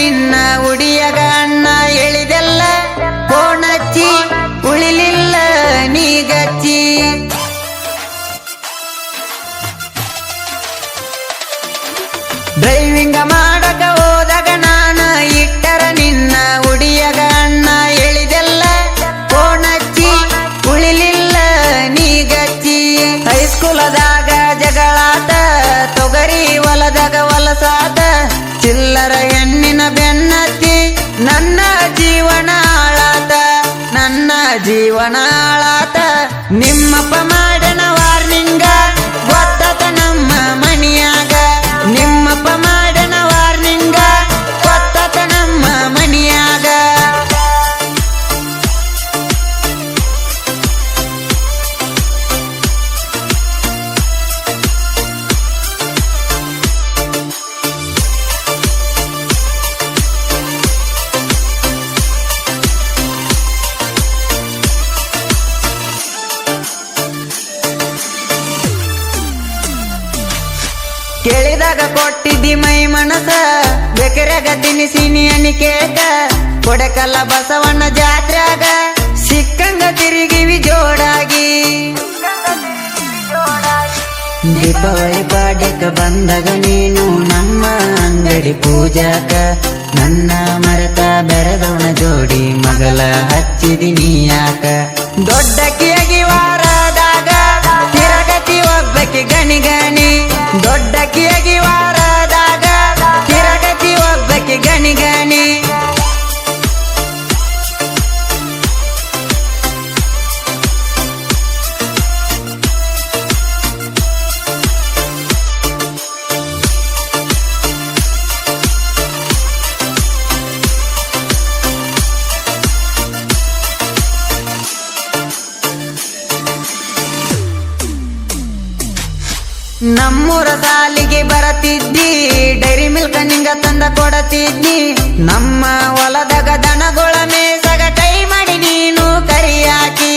ನಿನ್ನ ಉಡಿಯಗ ಅಣ್ಣ ಎಳಿದೆಲ್ಲ ಕೋಣಚ್ಚಿ, ಉಳಿಲಿಲ್ಲ ನೀಗಚ್ಚಿ. ಡ್ರೈವಿಂಗ ಮಾಡಕ ಹೋದಾಗ ನಾನ ಇಟ್ಟರ ನಿನ್ನ ಉಡಿಯಗ ಅಣ್ಣ ಎಳಿದೆಲ್ಲ ಕೋಣಚ್ಚಿ, ಉಳಿಲಿಲ್ಲ ನೀಗಚ್ಚಿ. ಹೈಸ್ಕೂಲದಾಗ ಜಗಳಾಟ, ತೊಗರಿ ಹೊಲದಾಗ ಹೊಲಸಾದ ಚಿಲ್ಲರ ನನ್ನ ಜೀವನ ಆಳಾತ ನನ್ನ ಜೀವನ ನಿಮ್ಮ ನಿಮ್ಮಪ್ಪ ಕೇಳಿದಾಗ ಕೊಟ್ಟಿದ್ದಿ ಮೈ ಮನಸ ಬೇಕರಾಗ ತಿನಿಸಿನಿ ಅನಿಕೇಕ ಕೊಡಕಲ್ಲ ಬಸವಣ್ಣ ಜಾತ್ರಾಗ ಸಿಕ್ಕಂಗ ತಿರುಗಿವಿ ಜೋಡಾಗಿ. ದೀಪಾವಳಿ ಪಾಡ್ಯಕ್ಕ ಬಂದಾಗ ನೀನು ನಮ್ಮ ಅಂಗಡಿ ಪೂಜಾಕ, ನನ್ನ ಮರೆತ ಬೆರದವನ ಜೋಡಿ ಮಗಳ ಹಚ್ಚಿದಿ ನೀ ಯಾಕ. ತಿರಗತಿ ಗಣಿ ಗಣಿ ದೊಡ್ಡ ಕಿಯಾಗಿ ವಾರದಾಗ ತಿರಗತಿ ಒಬ್ಬಕ್ಕೆ ಗಣಿ ಗಣಿ. ನಮ್ಮೂರ ಸಾಲಿಗೆ ಬರತಿದ್ದಿ, ಡೈರಿ ಮಿಲ್ಕ ನಿಂಗ ತಂದ ಕೊಡತಿದ್ದಿ. ನಮ್ಮ ಹೊಲದಾಗ ದನಗೊಳ ಮೇಸಗ ಕೈ ಮಾಡಿ ನೀನು ಕರಿಯಾಕಿ.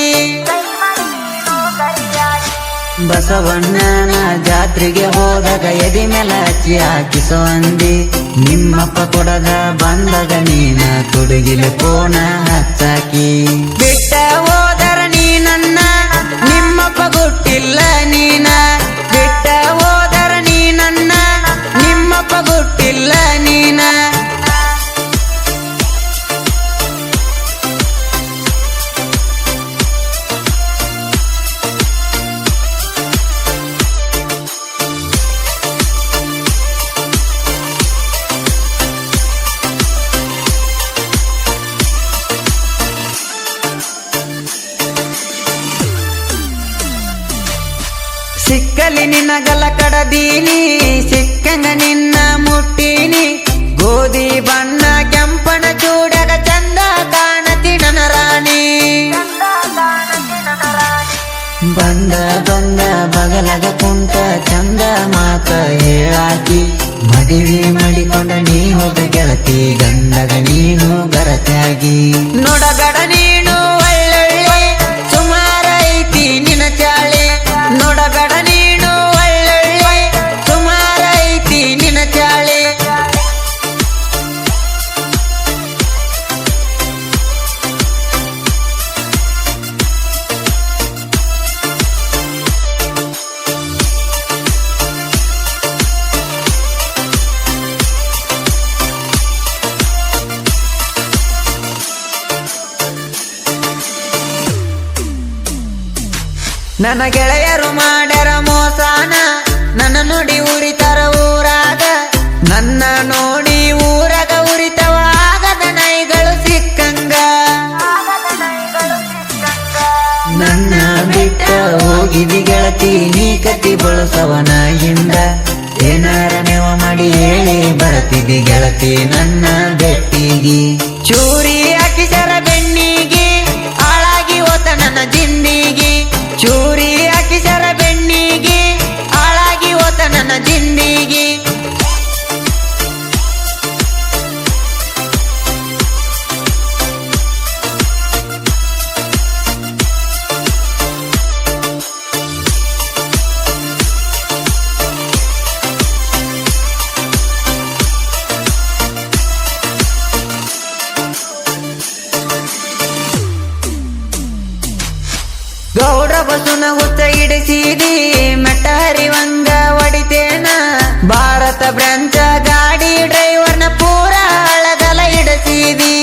ಬಸವಣ್ಣನ ಜಾತ್ರೆಗೆ ಹೋದಾಗ ಎದಿ ಮೇಲೆ ಹಚ್ಚಿ ಹಾಕಿಸೋ ಅಂದಿ. ನಿಮ್ಮಪ್ಪ ಕೊಡದ ಬಂದಾಗ ನೀನ ತುಡುಗಿಲು ಕೋಣ ಹಚ್ಚಾಕಿ. ಬಿಟ್ಟ ಹೋದರ ನೀನನ್ನ, ನಿಮ್ಮಪ್ಪ ಗುಟ್ಟಿಲ್ಲ ನೀನ. ಸಿಕ್ಕಲಿ ನಿನಗಲ ಕಡದೀನಿ, ಸಿಕ್ಕಂಗ ನಿನ್ನ ಮುಟ್ಟೀನಿ. ಗೋಧಿ, ಬಣ್ಣ ಕೆಂಪನ ಚೂಡಗ ಚಂದ ಕಾಣತಿ ನನ್ನ ರಾಣಿ. ಬಂದ ಬಂದ, ಬಗಲಗ ಕುಂತ ಚಂದ ಮಾತ ಹೇಳಾಕಿ, ಮದುವೆ ಮಾಡಿಕೊಂಡ ನೀ ಹೋದ ಗೆಳತಿ, ಗಂಡಗ ನೀನು ಗರತಾಗಿ ನೋಡಬೇಡ ನೀನು ನನ್ನ ಗೆಳೆಯರು ಮಾಡ್ಯಾರ ಮೋಸಾನ. ನನ್ನ ನೋಡಿ ಉರಿತಾರ ಊರಾಗ. ನನ್ನ ನೋಡಿ ಊರಾಗ ಉರಿತವ ಆಗದ ನೈಗಳು ಸಿಕ್ಕಂಗ. ನನ್ನ ಬಿಟ್ಟ ಹೋಗಿದಿ ಗೆಳತಿ ನೀ ಕತಿ ಬಳಸವನ ಹಿಂದ. ಏನಾರ ನೆವ ಮಾಡಿ ಹೇಳಿ, ಬರತಿದಿ ಗೆಳತಿ ನನ್ನ ಬೆಟ್ಟಿಗೆ. ಚೂರಿ ಹುತ್ತ ಮಟಾರಿ ವಂಗ ಒಡಿತೇನ ಭಾರತ ಬ್ರಂಚ ಗಾಡಿ ಡ್ರೈವರ್ನ ಪೂರ ಅಳಗಲ ಇಡಿಸಿದಿ.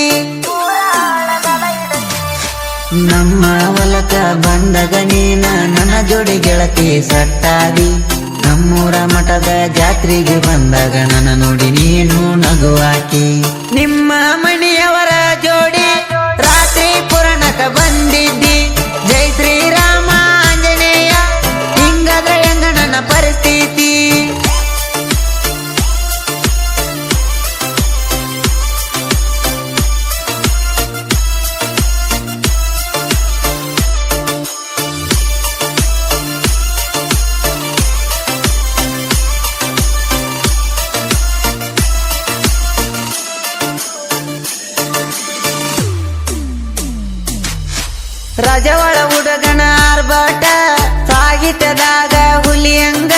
ನಮ್ಮ ಹೊಲಕ ಬಂದಾಗ ನೀನ ನನ್ನ ಜೋಡಿ ಗೆಳತಿ ಸಟ್ಟಾದಿ ನಮ್ಮೂರ ಮಠದ ಜಾತ್ರೆಗೆ ಬಂದಾಗ ನನ್ನ ನೋಡಿ ನೀನು ನಗುವಾಕಿ. ನಿಮ್ಮ ಮಣಿಯವರ ರಜವಳ ಹುಡುಗನ ಆರ್ಭಟ, ಸಾಹಿತ್ಯದಾಗ ಹುಲಿಯಂಗ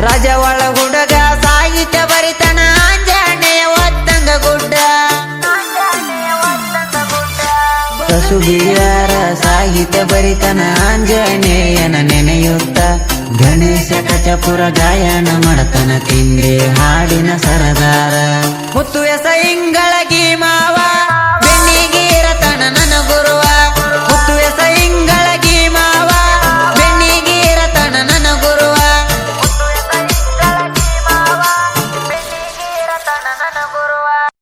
ರಜವಳ ಹುಡುಗ, ಸಾಹಿತ್ಯ ಬರಿತನ, ಆಂಜನೇಯ ಒತ್ತಂಗ ಗುಡ್ಡ. ಕಸುಬಿಯಾರ ಸಾಹಿತ್ಯ ಬರಿತನ, ಆಂಜನೇಯನ ನೆನೆಯುತ್ತ. ಗಣೇಶ ಕಚಪುರ ಗಾಯನ ಮಾಡತನ ತಿಂದೆ ಹಾಡಿನ ಸರದಾರ. ಮುತ್ತು ಎಸ ಇಂಗಳಗಿ ಮಾವ